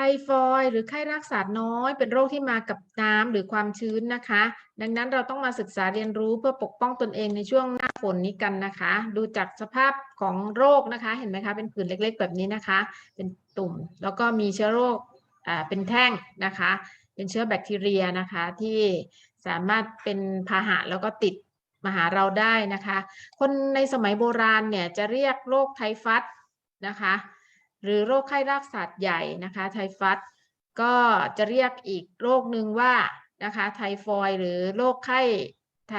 ไทฟอยหรือไข้รากสัตว์น้อย เป็นโรคที่มากับน้ำหรือความชื้นนะคะ ดังนั้นเราต้องมาศึกษาเรียนรู้เพื่อปกป้องตนเองในช่วงหน้าฝนนี้กันนะคะ ดูจากสภาพของโรคนะคะ เห็นไหมคะ เป็นผื่นเล็ก ๆ แบบนี้นะคะ เป็นตุ่ม แล้วก็มีเชื้อโรคอ่าเป็นแท่งนะคะ เป็นเชื้อแบคทีเรียนะคะที่สามารถเป็นพาหะแล้วก็ติดมาหาเราได้นะคะ คนในสมัยโบราณเนี่ยจะเรียกโรคไทฟัสนะคะ หรือโรคไข้รากสัตว์ใหญ่นะคะไทฟัสก็จะเรียกอีกโรคหนึ่งว่านะคะไทฟอยหรือโรคไข้ไท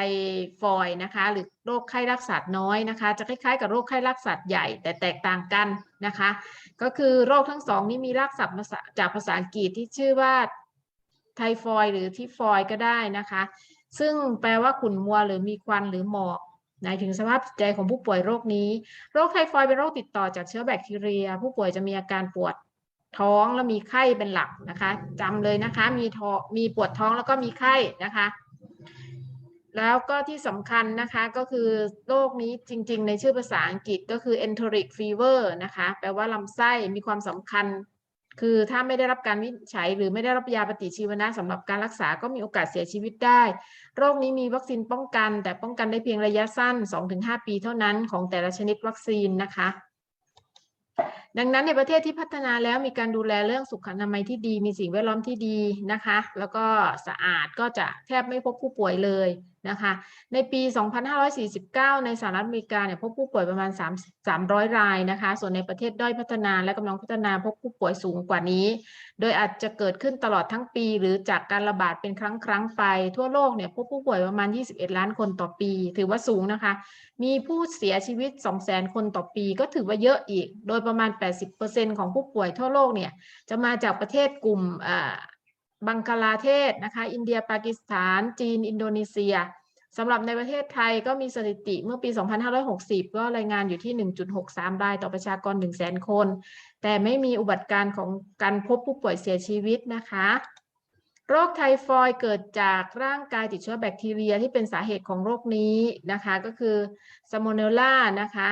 ฟอยนะคะหรือโรคไข้รากสัตว์น้อยนะคะ จะคล้ายๆ กับโรคไข้รากสัตว์ใหญ่แต่แตกต่างกันนะคะ ก็คือโรคทั้งสองนี้มีรากศัพท์จากภาษาอังกฤษที่ชื่อว่าไทฟอยหรือทิฟอยก็ได้นะคะ ซึ่งแปลว่าขุ่นมัวหรือมีควันหรือหมอก หมายถึงสภาพจิตใจของผู้ป่วยโรคนี้ โรคไทฟอยด์เป็นโรคติดต่อจากเชื้อแบคทีเรีย ผู้ป่วยจะมีอาการปวดท้องและมีไข้เป็นหลักนะคะจำเลยนะคะมีท้องมีปวดท้องแล้วก็มีไข้นะคะ แล้วก็ที่สำคัญนะคะก็คือโรคนี้จริง ๆ ในชื่อภาษาอังกฤษก็คือ enteric fever นะคะ แปลว่าลำไส้มีความสำคัญ คือถ้าไม่ได้รับการวินิจฉัย หรือไม่ได้รับยาปฏิชีวนะสำหรับการรักษาก็มีโอกาสเสียชีวิตได้ โรคนี้มีวัคซีนป้องกัน แต่ป้องกันได้เพียงระยะสั้น 2-5 ปีเท่านั้นของแต่ละชนิดวัคซีนนะคะดังนั้นในประเทศที่พัฒนาแล้วมีการดูแลเรื่องสุขอนามัยที่ดี มีสิ่งแวดล้อมที่ดีนะคะ แล้วก็สะอาดก็จะแทบไม่พบผู้ป่วยเลยนะคะ ในปี 2549 ในสหรัฐอเมริกาเนี่ยพบผู้ป่วยประมาณ 3 300 รายนะคะ ส่วนในประเทศด้อยพัฒนาและกำลังพัฒนาพบผู้ป่วยสูงกว่านี้ โดยอาจจะเกิดขึ้นตลอดทั้งปี หรือจากการระบาดเป็นครั้งครั้งไป ทั่วโลกเนี่ยพบผู้ป่วยประมาณ 21 ล้านคนต่อปี ถือว่าสูงนะคะ มีผู้เสียชีวิต 200,000 คนต่อปี ก็ถือว่าเยอะอีก โดยประมาณ 80%ของผู้ป่วยทั่วโลกเนี่ยจะมาจากประเทศกลุ่มอ่า บังคลาเทศนะคะ อินเดียปากีสถาน จีน อินโดนีเซียสำหรับในประเทศไทยก็มีสถิติเมื่อปี 2560 ก็รายงานอยู่ที่ 1.63 รายต่อประชากร 100,000 คน แต่ไม่มีอุบัติการ์ของการพบผู้ป่วยเสียชีวิตนะคะ โรคไทฟอยด์เกิดจากร่างกายติดเชื้อแบคทีเรียที่เป็นสาเหตุของโรคนี้นะคะ ก็คือซาม o เนลล่านะคะ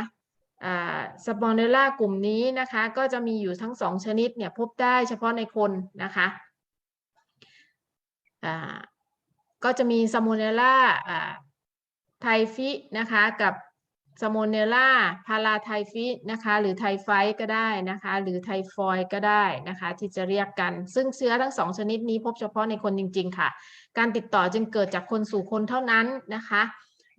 ซาม o เนลล่ากลุ่มนี้นะคะ ก็จะมีอยู่ทั้งสองชนิดเนี่ยพบได้เฉพาะในคนนะคะ ก็จะมีซาม o เนล่าไทฟินะคะกับซาม o เนลล่าพาราไทฟินะคะหรือไทไฟก็ได้นะคะหรือไทฟอยก็ได้นะคะที่จะเรียกกัน ซึ่งเชื้อทั้งสองชนิดนี้พบเฉพาะในคนจริง ๆ ค่ะ การติดต่อจึงเกิดจากคนสู่คนเท่านั้นนะคะ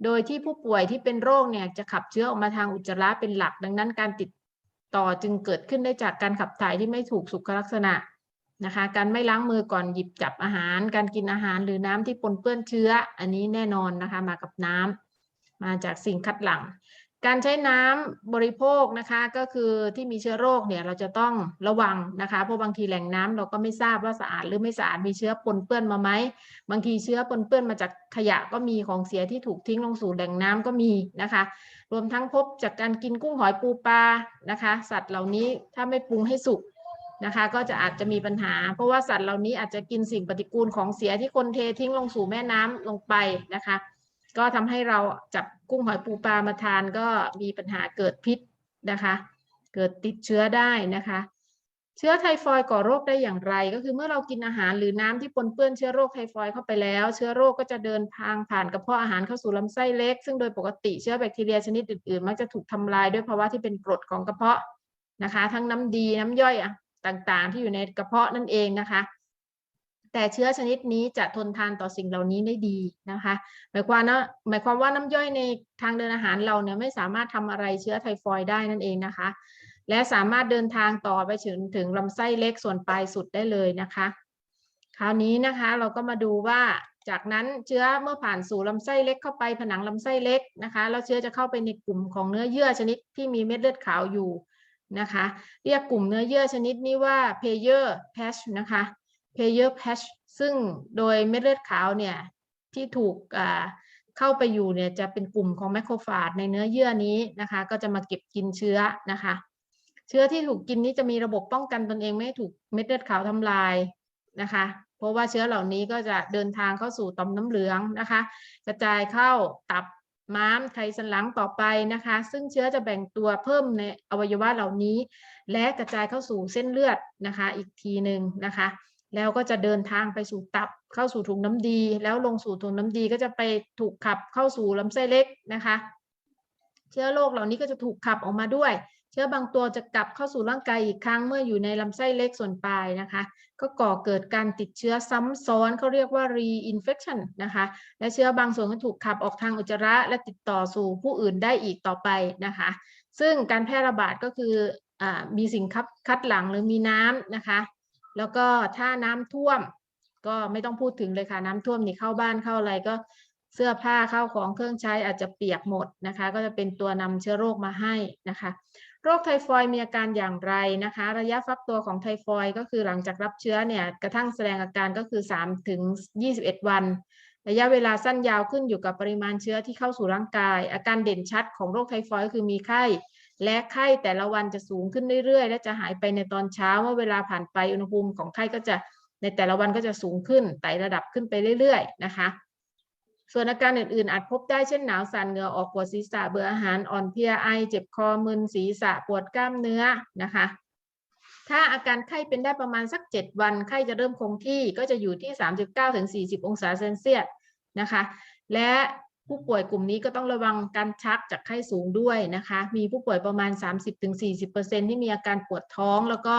โดยที่ผู้ป่วยที่เป็นโรคเนี่ยจะขับเชื้อออกมาทางอุจจาระเป็นหลัก ดังนั้นการติดต่อจึงเกิดขึ้นได้จากการขับถ่ายที่ไม่ถูกสุขลักษณะ นะคะ การไม่ล้างมือก่อนหยิบจับอาหาร การกินอาหารหรือน้ำที่ปนเปื้อนเชื้อ อันนี้แน่นอนนะคะมากับน้ำมาจากสิ่งคัดหลั่งการใช้น้ำบริโภคนะคะก็คือที่มีเชื้อโรคเนี่ยเราจะต้องระวังนะคะเพราะบางทีแหล่งน้ำเราก็ไม่ทราบว่าสะอาดหรือไม่สะอาดมีเชื้อปนเปื้อนมาไหมบางทีเชื้อปนเปื้อนมาจากขยะก็มีของเสียที่ถูกทิ้งลงสู่แหล่งน้ำก็มีนะคะ รวมทั้งพบจากการกินกุ้งหอยปูปลานะคะ สัตว์เหล่านี้ถ้าไม่ปรุงให้สุก นะคะ ก็จะอาจจะมีปัญหา เพราะว่าสัตว์เหล่านี้อาจจะกินสิ่งปฏิกูลของเสียที่คนเททิ้งลงสู่แม่น้ำลงไปนะคะ ก็ทำให้เราจับกุ้งหอยปูปลามาทานก็มีปัญหาเกิดพิษนะคะ เกิดติดเชื้อได้นะคะเชื้อไทฟอยด์ก่อโรคได้อย่างไร ก็คือเมื่อเรากินอาหารหรือน้ำที่ปนเปื้อนเชื้อโรคไทฟอยด์เข้าไปแล้ว เชื้อโรคก็จะเดินทางผ่านกระเพาะอาหารเข้าสู่ลำไส้เล็ก ซึ่งโดยปกติเชื้อแบคทีเรียชนิดอื่นๆ มักจะถูกทำลายด้วยภาวะที่เป็นกรดของกระเพาะนะคะ ทั้งน้ำดีน้ำย่อยอะ ต่างๆ ที่อยู่ในกระเพาะนั่นเองนะคะ แต่เชื้อชนิดนี้จะทนทานต่อสิ่งเหล่านี้ได้ดีนะคะหมายความนะหมายความว่าน้ำย่อยในทางเดินอาหารเราเนี่ยไม่สามารถทำอะไรเชื้อไทฟอยด์ได้นั่นเองนะคะ และสามารถเดินทางต่อไปถึงถึงลำไส้เล็กส่วนปลายสุดได้เลยนะคะคราวนี้นะคะเราก็มาดูว่าจากนั้นเชื้อเมื่อผ่านสู่ลำไส้เล็กเข้าไปผนังลำไส้เล็กนะคะแล้วเชื้อจะเข้าไปในกลุ่มของเนื้อเยื่อชนิดที่มีเม็ดเลือดขาวอยู่ นะคะ เรียกกลุ่มเนื้อเยื่อชนิดนี้ว่า payer patch นะคะ payer patch ซึ่งโดยเม็ดเลือดขาวเนี่ยที่ถูกเข้าไปอยู่เนี่ยจะเป็นกลุ่มของแมคโครฟาจในเนื้อเยื่อนี้นะคะ ก็จะมาเก็บกินเชื้อนะคะ เชื้อที่ถูกกินนี้จะมีระบบป้องกันตนเองไม่ถูกเม็ดเลือดขาวทำลายนะคะ เพราะว่าเชื้อเหล่านี้ก็จะเดินทางเข้าสู่ต่อมน้ำเหลืองนะคะ กระจายเข้าตับ ม้ามไขสันหลังต่อไปนะคะ ซึ่งเชื้อจะแบ่งตัวเพิ่มในอวัยวะเหล่านี้ และกระจายเข้าสู่เส้นเลือดนะคะ อีกทีหนึ่งนะคะ แล้วก็จะเดินทางไปสู่ตับเข้าสู่ถุงน้ำดี แล้วลงสู่ถุงน้ำดีก็จะไปถูกขับเข้าสู่ลำไส้เล็กนะคะ เชื้อโรคเหล่านี้ก็จะถูกขับออกมาด้วย ชื้อบางตัวจะกลับเข้าสู่ร่างกายอีกครั้งเมื่ออยู่ในลำไส้เล็กส่วนปลายนะคะ ก็ก่อเกิดการติดเชื้อซ้ำซ้อนเขาเรียกว่า reinfection นะคะ และเชื้อบางส่วนก็ถูกขับออกทางอุจจาระและติดต่อสู่ผู้อื่นได้อีกต่อไปนะคะ ซึ่งการแพร่ระบาดก็คืออมีสิ่งคัดคัดหลังหรือมีน้ำนะคะ แล้วก็ถ้าน้ำท่วมก็ไม่ต้องพูดถึงเลยค่ะ น้ำท่วมนี่เข้าบ้านเข้าอะไรก็เสื้อผ้าเข้าของเครื่องใช้อาจจะเปียกหมดนะคะ ก็จะเป็นตัวนำเชื้อโรคมาให้นะคะ รคไทฟอยด์มีอาการอย่างไรนะคะ ระยะฟักตัวของไทฟอยด์ก็คือหลังจากรับเชื้อเนี่ยกระทั่งแสดงอาการก็คือ 3 ถึง 21 วัน ระยะเวลาสั้นยาวขึ้นอยู่กับปริมาณเชื้อที่เข้าสู่ร่างกาย อาการเด่นชัดของโรคไทฟอยด์ก็คือมีไข้ และไข้แต่ละวันจะสูงขึ้นเรื่อยๆ และจะหายไปในตอนเช้าเมื่อเวลาผ่านไปอุณหภูมิของไข้ก็จะในแต่ละวันก็จะสูงขึ้นไต่ระดับขึ้นไปเรื่อย ๆ นะคะ ส่วนอาการอื่นๆ อาจพบได้เช่นหนาวสั่นเหงื่อออกปวดศีรษะเบื่ออาหารอ่อนเพลียไอ เจ็บคอมึนศีรษะปวดกล้ามเนื้อนะคะ ถ้าอาการไข้เป็นได้ประมาณสัก 7 วัน ไข้จะเริ่มคงที่ก็จะอยู่ที่ 39ถึง40 องศาเซนเซียสนะคะ และผู้ป่วยกลุ่มนี้ก็ต้องระวังการชักจากไข้สูงด้วยนะคะ มีผู้ป่วยประมาณ 30-40%ที่มีอาการปวดท้องแล้วก็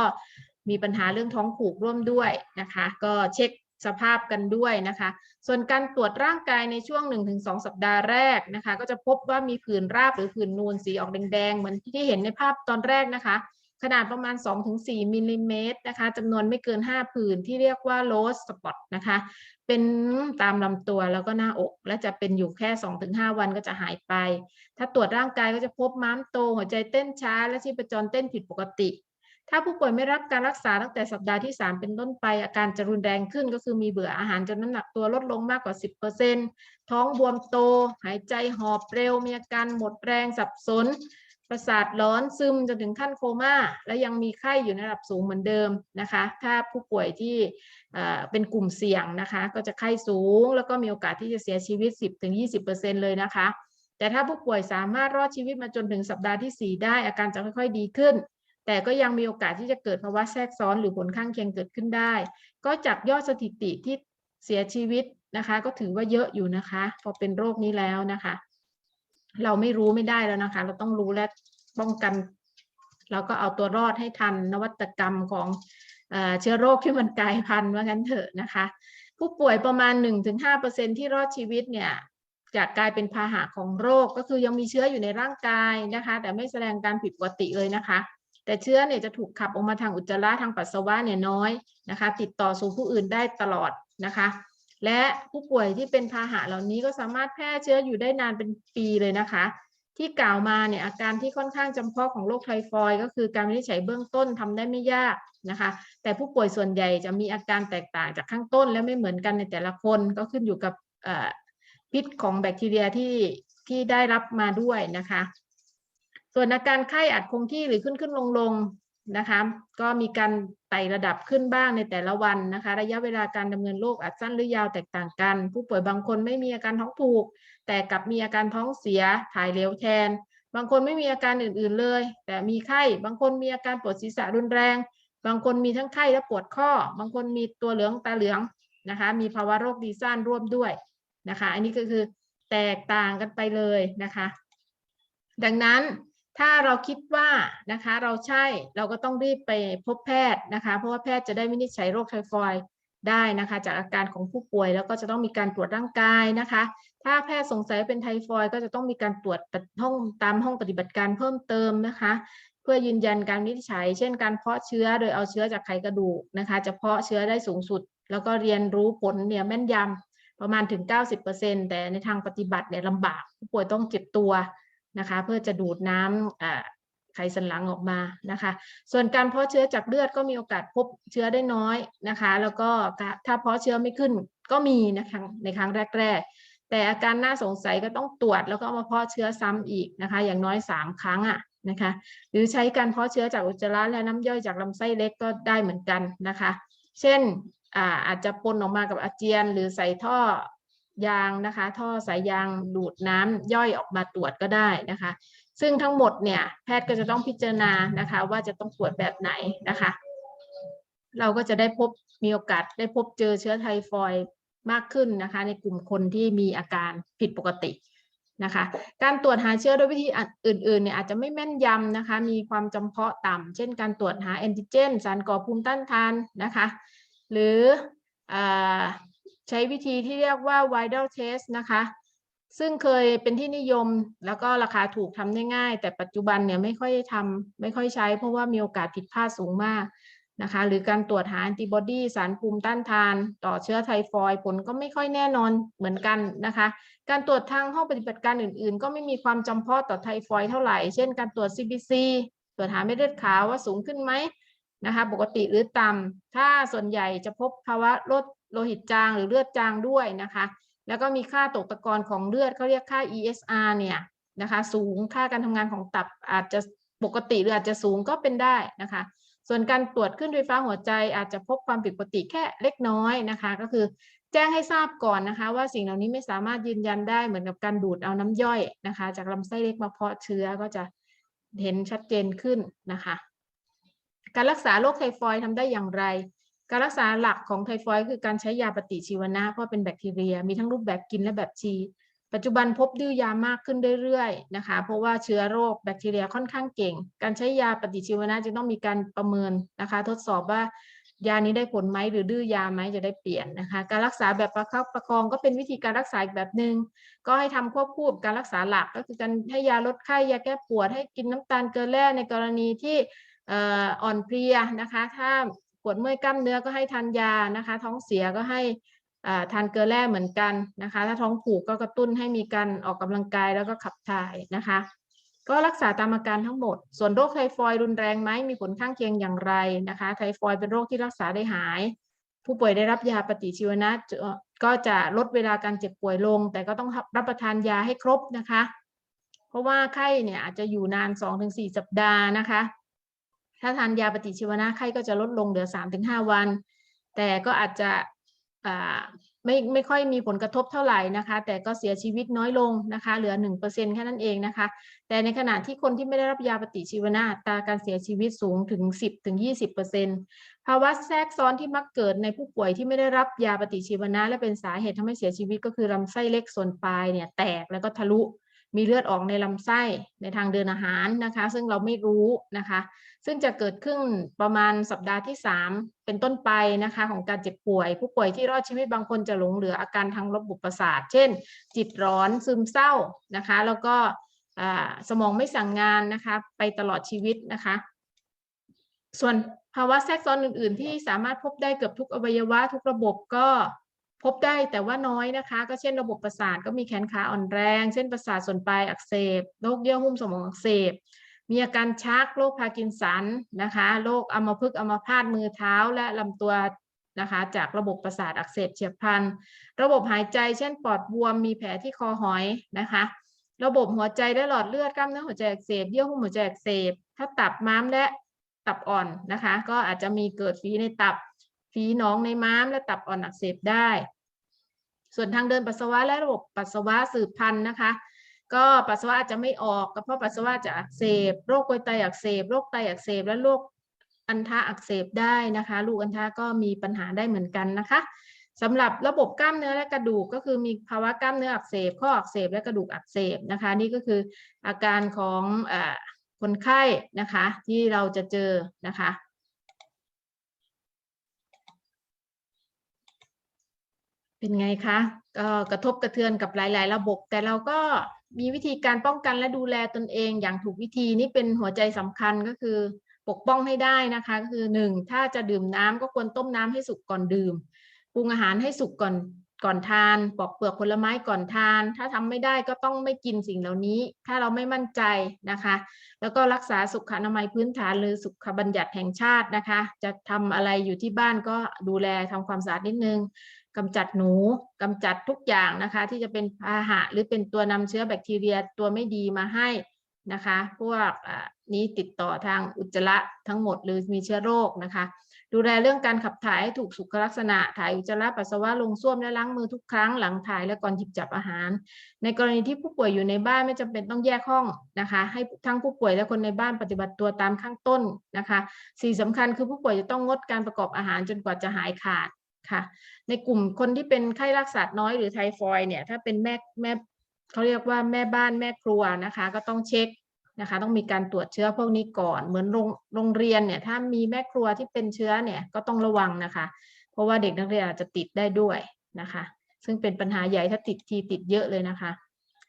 มีปัญหาเรื่องท้องผูกร่วมด้วยนะคะ ก็เช็ค สภาพกันด้วยนะคะ ส่วนการตรวจร่างกายในช่วง 1-2 สัปดาห์แรกนะคะ ก็จะพบว่ามีผื่นราบหรือผื่นนูนสีออกแดงๆ เหมือนที่เห็นในภาพตอนแรกนะคะ ขนาดประมาณ 2-4มิลลิเมตรนะคะจำนวนไม่เกิน 5 ผื่นที่เรียกว่าโ s สปอตนะคะ เป็นตามลำตัวแล้วก็หน้าอก และจะเป็นอยู่แค่ 2-5 วันก็จะหายไป ถ้าตรวจร่างกายก็จะพบม้ามโต หัวใจเต้นช้า และชีพจรเต้นผิดปกติ ถ้าผู้ป่วยไม่รับการรักษาตั้งแต่สัปดาห์ที่ 3 เป็นต้นไป อาการจะรุนแรงขึ้นก็คือมีเบื่ออาหารจนน้ำหนักตัวลดลงมากกว่า 10%ท้องบวมโต หายใจหอบเร็ว มีอาการหมดแรงสับสน ประสาทร้อนซึมจนถึงขั้นโคม่า และยังมีไข้อยู่ในระดับสูงเหมือนเดิมนะคะ ถ้าผู้ป่วยที่เอ่อเป็นกลุ่มเสี่ยงนะคะ ก็จะไข้สูง แล้วก็มีโอกาสที่จะเสียชีวิต 10-20%เลยนะคะแต่ถ้าผู้ป่วยสามารถรอดชีวิตมาจนถึงสัปดาห์ที่ 4 ได้อาการจะค่อย ๆ ดีขึ้น แต่ก็ยังมีโอกาสที่จะเกิดภาวะแทรกซ้อนหรือผลข้างเคียงเกิดขึ้นได้ ก็จากยอดสถิติที่เสียชีวิตนะคะ ก็ถือว่าเยอะอยู่นะคะ พอเป็นโรคนี้แล้วนะคะ เราไม่รู้ไม่ได้แล้วนะคะ เราต้องรู้และป้องกัน เราก็เอาตัวรอดให้ทันนวัตกรรมของเอเชื้อโรคที่มันกลายพันธุ์ว่างั้นเถอะนะคะ ผู้ป่วยประมาณ 1-5%ที่รอดชีวิตเนี่ยจะกลายเป็นพาหะของโรคก็คือยังมีเชื้ออยู่ในร่างกายนะคะ แต่ไม่แสดงการผิดปกติเลยนะคะ แต่เชื้อเนี่ยจะถูกขับออกมาทางอุจจาระทางปัสสาวะเนี่ยน้อยนะคะ ติดต่อสู่ผู้อื่นได้ตลอดนะคะ และผู้ป่วยที่เป็นพาหะเหล่านี้ก็สามารถแพร่เชื้ออยู่ได้นานเป็นปีเลยนะคะ ที่กล่าวมาเนี่ยอาการที่ค่อนข้างจำเพาะของโรคไทฟอยด์ก็คือการวินิจฉัยเบื้องต้นทำได้ไม่ยากนะคะ แต่ผู้ป่วยส่วนใหญ่จะมีอาการแตกต่างจากข้างต้น และไม่เหมือนกันในแต่ละคนก็ขึ้นอยู่กับพิษของแบคทีเรียที่ที่ได้รับมาด้วยนะคะ ส่วนอาการไข้อาจคงที่หรือขึ้นขึ้นลงลงนะคะ ก็มีการไต่ระดับขึ้นบ้างในแต่ละวันนะคะ ระยะเวลาการดำเนินโรคอาจสั้นหรือยาวแตกต่างกัน ผู้ป่วยบางคนไม่มีอาการท้องผูก แต่กลับมีอาการท้องเสียถ่ายเหลวแทน บางคนไม่มีอาการอื่น ๆเลย แต่มีไข้ บางคนมีอาการปวดศีรษะรุนแรง บางคนมีทั้งไข้และปวดข้อ บางคนมีตัวเหลืองตาเหลืองนะคะ มีภาวะโรคดีซ่านร่วมด้วยนะคะ อันนี้ก็คือแตกต่างกันไปเลยนะคะ ดังนั้น ถ้าเราคิดว่านะคะเราใช่เราก็ต้องรีบไปพบแพทย์นะคะ เพราะว่าแพทย์จะได้วินิจฉัยโรคไทฟอยด์ได้นะคะ จากอาการของผู้ป่วยแล้วก็จะต้องมีการตรวจร่างกายนะคะ ถ้าแพทย์สงสัยเป็นไทฟอยด์ก็จะต้องมีการตรวจห้องตามห้องปฏิบัติการเพิ่มเติมนะคะ เพื่อยืนยันการวินิจฉัย เช่น การเพาะเชื้อโดยเอาเชื้อจากไขกระดูกนะคะ จะเพาะเชื้อได้สูงสุด แล้วก็เรียนรู้ผลเนี่ยแม่นยำประมาณถึง 90%แต่ในทางปฏิบัติเนี่ยลำบากผู้ป่วยต้องเก็บตัว นะคะ เพื่อจะดูดน้ำไขสันหลังออกมานะคะ ส่วนการเพาะเชื้อจากเลือดก็มีโอกาสพบเชื้อได้น้อยนะคะ แล้วก็ถ้าเพาะเชื้อไม่ขึ้นก็มีนะคะในครั้งแรก ๆ แต่อาการน่าสงสัยก็ต้องตรวจแล้วก็มาเพาะเชื้อซ้ำอีกนะคะ อย่างน้อย 3 ครั้งอะนะคะ หรือใช้การเพาะเชื้อจากอุจจาระและน้ำย่อยจากลำไส้เล็กก็ได้เหมือนกันนะคะ เช่นอาอาจจะปนออกมากับอาเจียน หรือใส่ท่อ ยางนะคะ ท่อสายยางดูดน้ำย่อยออกมาตรวจก็ได้นะคะ ซึ่งทั้งหมดเนี่ยแพทย์ก็จะต้องพิจารณานะคะว่าจะต้องตรวจแบบไหนนะคะ เราก็จะได้พบมีโอกาสได้พบเจอเชื้อไทฟอยด์มากขึ้นนะคะ ในกลุ่มคนที่มีอาการผิดปกตินะคะ การตรวจหาเชื้อด้วยวิธีอื่นๆเนี่ยอาจจะไม่แม่นยำนะคะ มีความจำเพาะต่ำเช่นการตรวจหาแอนติเจน สารก่อภูมิต้านทานนะคะ หรืออ ใช้วิธีที่เรียกว่า viral test นะคะ ซึ่งเคยเป็นที่นิยมแล้วก็ราคาถูกทำได้ง่าย แต่ปัจจุบันเนี่ยไม่ค่อยทำไม่ค่อยใช้ เพราะว่ามีโอกาสผิดพลาดสูงมากนะคะ หรือการตรวจหาแอนติบอดีสารภูมิต้านทาน ต่อเชื้อไทฟอยด์ผลก็ไม่ค่อยแน่นอนเหมือนกันนะคะ การตรวจทางห้องปฏิบัติการอื่น ๆ ก็ไม่มีความจำเพาะต่อไทฟอยด์เท่าไหร่ เช่น การตรวจ CBC ตรวจหาเม็ดเลือดขาวว่าสูงขึ้นไหมนะคะ ปกติหรือต่ำถ้าส่วนใหญ่จะพบภาวะลด โลหิตจางหรือเลือดจางด้วยนะคะ แล้วก็มีค่าตกตะกอนของเลือดเขาเรียกค่า ESR เนี่ยนะคะสูงค่าการทำงานของตับอาจจะปกติหรืออาจจะสูงก็เป็นได้นะคะ ส่วนการตรวจขึ้นไฟฟ้าหัวใจอาจจะพบความผิดปกติแค่เล็กน้อยนะคะ ก็คือแจ้งให้ทราบก่อนนะคะ ว่าสิ่งเหล่านี้ไม่สามารถยืนยันได้เหมือนกับการดูดเอาน้ำย่อยนะคะ จากลำไส้เล็กมาเพาะเชื้อก็จะเห็นชัดเจนขึ้นนะคะ การรักษาโรคไทฟอยด์ทำได้อย่างไร การรักษาหลักของไทฟอยด์คือการใช้ยาปฏิชีวนะ เพราะเป็นแบคทีเรีย มีทั้งรูปแบบกินและแบบชี ปัจจุบันพบดื้อยามากขึ้นเรื่อยๆนะคะ เพราะว่าเชื้อโรคแบคทีเรียค่อนข้างเก่ง การใช้ยาปฏิชีวนะจึงต้องมีการประเมินนะคะ ทดสอบว่ายานี้ได้ผลไหมหรือดื้อยาไหมจะได้เปลี่ยนนะคะ การรักษาแบบประคับประคองก็เป็นวิธีการรักษาอีกแบบหนึ่งก็ให้ทำควบคู่กับการรักษาหลัก ก็คือการให้ยาลดไข้ยาแก้ปวดให้กินน้ำตาลเกลือแร่ในกรณีที่อ่อนเพลียนะคะ ถ้า วดเมื่อยกล้ามเนื้อก็ให้ทานยานะคะ ท้องเสียก็ให้ทานเกลือแร่เหมือนกันนะคะ ถ้าท้องผูกก็กระตุ้นให้มีการออกกำลังกายแล้วก็ขับถ่ายนะคะ ก็รักษาตามอาการทั้งหมด ส่วนโรคไทฟอยด์รุนแรงไหมมีผลข้างเคียงอย่างไรนะคะ ไทฟอยด์เป็นโรคที่รักษาได้หาย ผู้ป่วยได้รับยาปฏิชีวนะก็จะลดเวลาการเจ็บป่วยลง แต่ก็ต้องรับประทานยาให้ครบนะคะ เพราะว่าไข้เนี่ยอาจจะอยู่นาน 2-4 สัปดาห์นะคะ ถ้าทานยาปฏิชีวนะไข้ก็จะลดลงเหลือ 3-5 วัน แต่ก็อาจจะไม่ไม่ค่อยมีผลกระทบเท่าไหร่นะคะ แต่ก็เสียชีวิตน้อยลงนะคะ เหลือ 1%แค่นั้นเองนะคะ แต่ในขณะที่คนที่ไม่ได้รับยาปฏิชีวนะตาการเสียชีวิตสูงถึง 10-20%ภาวะแทรกซ้อนที่มักเกิดในผู้ป่วยที่ไม่ได้รับยาปฏิชีวนะ และเป็นสาเหตุทำให้เสียชีวิตก็คือลำไส้เล็กส่วนปลายเนี่ยแตกแล้วก็ทะลุ มีเลือดออกในลำไส้ในทางเดินอาหารนะคะ ซึ่งเราไม่รู้นะคะ ซึ่งจะเกิดขึ้นประมาณสัปดาห์ที่ 3 เป็นต้นไปนะคะของการเจ็บป่วย ผู้ป่วยที่รอดชีวิตบางคนจะหลงเหลืออาการทางระบบประสาท เช่น จิตร้อนซึมเศร้านะคะ แล้วก็สมองไม่สั่งงานนะคะ ไปตลอดชีวิตนะคะ ส่วนภาวะแทรกซ้อนอื่น ๆ ที่สามารถพบได้เกือบทุกอวัยวะทุกระบบก็ พบได้แต่ว่าน้อยนะคะ ก็เช่นระบบประสาทก็มีแขนขาอ่อนแรง เช่นประสาทส่วนปลายอักเสบโรคเยื่อหุ้มสมองอักเสบ มีอาการชักโรคพาร์กินสันนะคะโรคอัมพฤกษ์อัมพาตมือเท้าและลำตัวนะคะจากระบบประสาทอักเสบเฉียบพลัน ระบบหายใจ เช่นปอดบวมมีแผลที่คอหอยนะคะ ระบบหัวใจและหลอดเลือดกล้ามเนื้อหัวใจอักเสบเยื่อหุ้มหัวใจอักเสบ ถ้าตับม้ามและตับอ่อนนะคะ ก็อาจจะมีเกิดฝีในตับ ฝีหนองในม้ามและตับอ่อนอักเสบได้ ส่วนทางเดินปัสสาวะและระบบปัสสาวะสืบพันธุ์นะคะ ก็ปัสสาวะอาจจะไม่ออกกระเพาะปัสสาวะจะอักเสบ โรคกวยไตอักเสบ โรคไตอักเสบ และโรคอันทะอักเสบได้นะคะ ลูกอันทะก็มีปัญหาได้เหมือนกันนะคะสำหรับระบบกล้ามเนื้อและกระดูกก็คือมีภาวะกล้ามเนื้ออักเสบ ข้ออักเสบและกระดูกอักเสบนะคะ นี่ก็คืออาการของอคนไข้นะคะที่เราจะเจอนะคะ เป็นไงคะก็กระทบกระเทือนกับหลาย ๆ ระบบ แต่เราก็มีวิธีการป้องกันและดูแลตนเองอย่างถูกวิธีนี่เป็นหัวใจสำคัญก็คือปกป้องให้ได้นะคะก็คือหนึ่งถ้าจะดื่มน้ำก็ควรต้มน้ำให้สุกก่อนดื่มปรุงอาหารให้สุกก่อนก่อนทาน ปอกเปลือกผลไม้ก่อนทาน ถ้าทำไม่ได้ก็ต้องไม่กินสิ่งเหล่านี้ ถ้าเราไม่มั่นใจนะคะ แล้วก็รักษาสุขอนามัยพื้นฐานหรือสุขบัญญัติแห่งชาตินะคะ จะทำอะไรอยู่ที่บ้านก็ดูแลทำความสะอาดนิดนึง กำจัดหนูกำจัดทุกอย่างนะคะ ที่จะเป็นพาหะหรือเป็นตัวนำเชื้อแบคทีเรียตัวไม่ดีมาให้นะคะ พวกนี้ติดต่อทางอุจจาระทั้งหมดหรือมีเชื้อโรคนะคะ ดูแลเรื่องการขับถ่ายให้ถูกสุขลักษณะ ถ่ายอุจจาระปัสสาวะลงส้วมและล้างมือทุกครั้งหลังถ่ายและก่อนหยิบจับอาหาร ในกรณีที่ผู้ป่วยอยู่ในบ้านไม่จำเป็นต้องแยกห้องนะคะ ให้ทั้งผู้ป่วยและคนในบ้านปฏิบัติตัวตามข้างต้นนะคะสิ่สำคัญคือผู้ป่วยจะต้องงดการประกอบอาหารจนกว่าจะหายขาด ค่ะ ในกลุ่มคนที่เป็นไข้รักษาน้อยหรือไทฟอยเนี่ยถ้าเป็นแม่แม่เขาเรียกว่าแม่บ้านแม่ครัวนะคะ ก็ต้องเช็คนะคะ ต้องมีการตรวจเชื้อพวกนี้ก่อน เหมือนโรงโรงเรียนเนี่ยถ้ามีแม่ครัวที่เป็นเชื้อเนี่ยก็ต้องระวังนะคะ เพราะว่าเด็กนักเรียนอาจจะติดได้ด้วยนะคะ ซึ่งเป็นปัญหาใหญ่ถ้าติดทีติดเยอะเลยนะคะ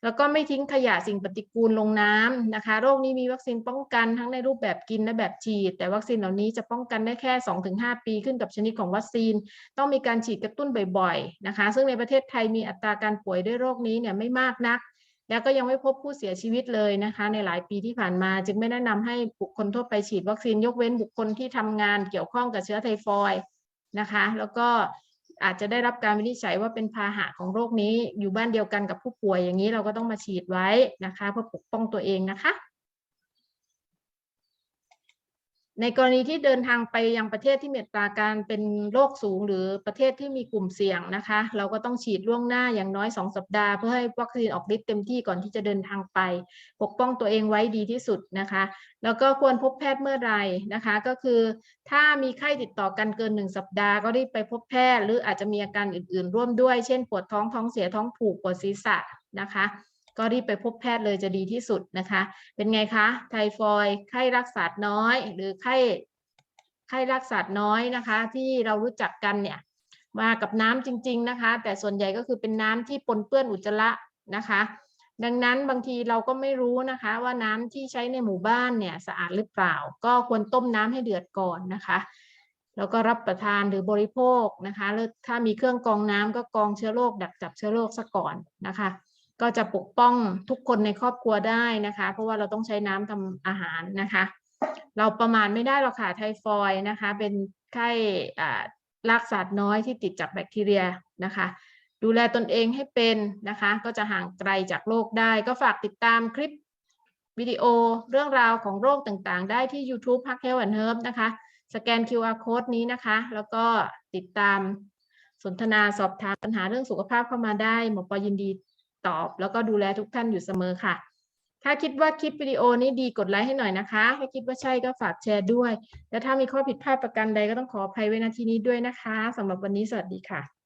แล้วก็ไม่ทิ้งขยะสิ่งปฏิกูลลงน้ำนะคะ โรคนี้มีวัคซีนป้องกันทั้งในรูปแบบกินและแบบฉีด แต่วัคซีนเหล่านี้จะป้องกันได้แค่ 2-5 ปีขึ้นกับชนิดของวัคซีน ต้องมีการฉีดกระตุ้นบ่อยๆนะคะ ซึ่งในประเทศไทยมีอัตราการป่วยด้วยโรคนี้เนี่ยไม่มากนัก แล้วก็ยังไม่พบผู้เสียชีวิตเลยนะคะ ในหลายปีที่ผ่านมา จึงไม่แนะนำให้บุคคลทั่วไปฉีดวัคซีนยกเว้นบุคคลที่ทำงานเกี่ยวข้องกับเชื้อไทฟอยด์นะคะ แล้วก็ อาจจะได้รับการวินิจฉัยว่าเป็นพาหะของโรคนี้ อยู่บ้านเดียวกันกับผู้ป่วยอย่างนี้เราก็ต้องมาฉีดไว้นะคะ เพื่อปกป้องตัวเองนะคะ ในกรณีที่เดินทางไปยังประเทศที่มีตราการเป็นโรคสูงหรือประเทศที่มีกลุ่มเสี่ยงนะคะ เราก็ต้องฉีดล่วงหน้าอย่างน้อย 2 สัปดาห์เพื่อให้วัคซีนออกฤทธิ์เต็มที่ก่อนที่จะเดินทางไป ปกป้องตัวเองไว้ดีที่สุดนะคะ แล้วก็ควรพบแพทย์เมื่อไหรนะคะ ก็คือถ้ามีไข้ติดต่อกันเกิน 1 สัปดาห์ก็รีบไปพบแพทย์ หรืออาจจะมีอาการอื่น ๆ ร่วมด้วย เช่น ปวดท้องท้องเสียท้องผูกปวดศีรษะนะคะ ก็รีบไปพบแพทย์เลยจะดีที่สุดนะคะ เป็นไงคะ ไทฟอยด์ไข้รักษาน้อย หรือไข้ไข้รักษาน้อยนะคะ ที่เรารู้จักกันเนี่ยมากับน้ำจริง ๆนะคะ แต่ส่วนใหญ่ก็คือเป็นน้ำที่ปนเปื้อนอุจจาระนะคะ ดังนั้นบางทีเราก็ไม่รู้นะคะว่าน้ำที่ใช้ในหมู่บ้านเนี่ยสะอาดหรือเปล่า ก็ควรต้มน้ำให้เดือดก่อนนะคะแล้วก็รับประทานหรือบริโภคนะคะแล้วถ้ามีเครื่องกรองน้ำก็กรองเชื้อโรคดักจับเชื้อโรคซะก่อนนะคะ ก็จะปกป้องทุกคนในครอบครัวได้นะคะ เพราะว่าเราต้องใช้น้ำทำอาหารนะคะ เราประมาณไม่ได้หรอกค่ะไทฟอยนะคะ เป็นไข้ลากสัตว์น้อยที่ติดจากแบคทีเรียนะคะ ดูแลตนเองให้เป็นนะคะ ก็จะห่างไกลจากโรคได้ ก็ฝากติดตามคลิปวิดีโอเรื่องราวของโรคต่างๆ ได้ที่ YouTube Park Health and Herb นะคะ สแกน QR code นี้นะคะ แล้วก็ติดตามสนทนาสอบถามปัญหาเรื่องสุขภาพเข้ามาได้ หมอปอยินดี ตอบ แล้วก็ดูแลทุกท่านอยู่เสมอค่ะ ถ้าคิดว่าคลิปวิดีโอนี้ดีกดไลค์ให้หน่อยนะคะ ถ้าคิดว่าใช่ก็ฝากแชร์ด้วย และถ้ามีข้อผิดพลาดประการใดก็ต้องขออภัยไว้ณที่นี้ด้วยนะคะสำหรับวันนี้สวัสดีค่ะ